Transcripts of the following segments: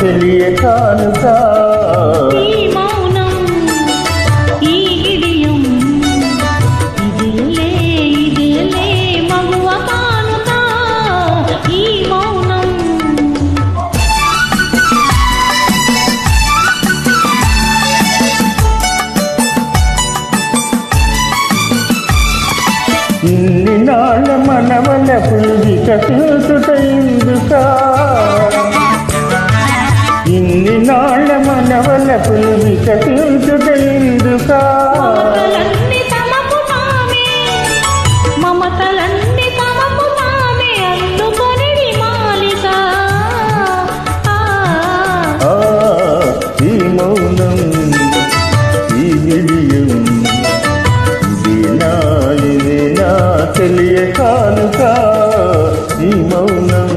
తెలియ కానుక ఇన్ని నాళ్ళ మనవల పులిక చూసుట ఇందుక తామే అందుకొనిడి మాలిక. ఆ, ఆ, ఈ మౌనం ఈ ఇదేనా తెలియ కానుక ఈ మౌనం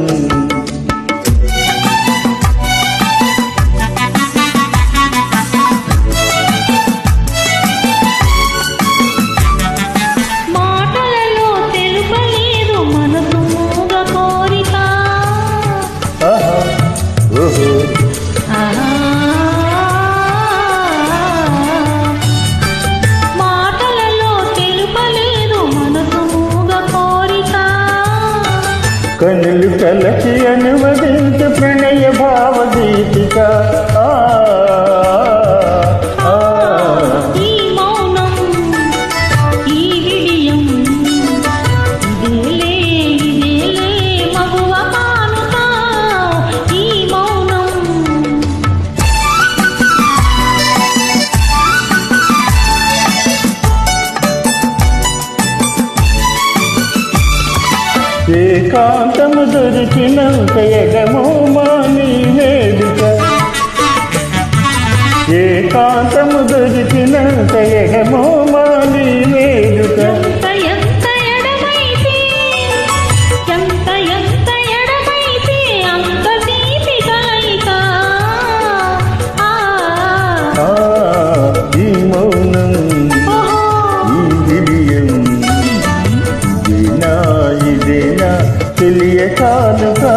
కనులు కలకి అనువదించ. ఏకాంతము దొరికినంత ఎగమో మా నీ వేడుక తెలియ కానుగా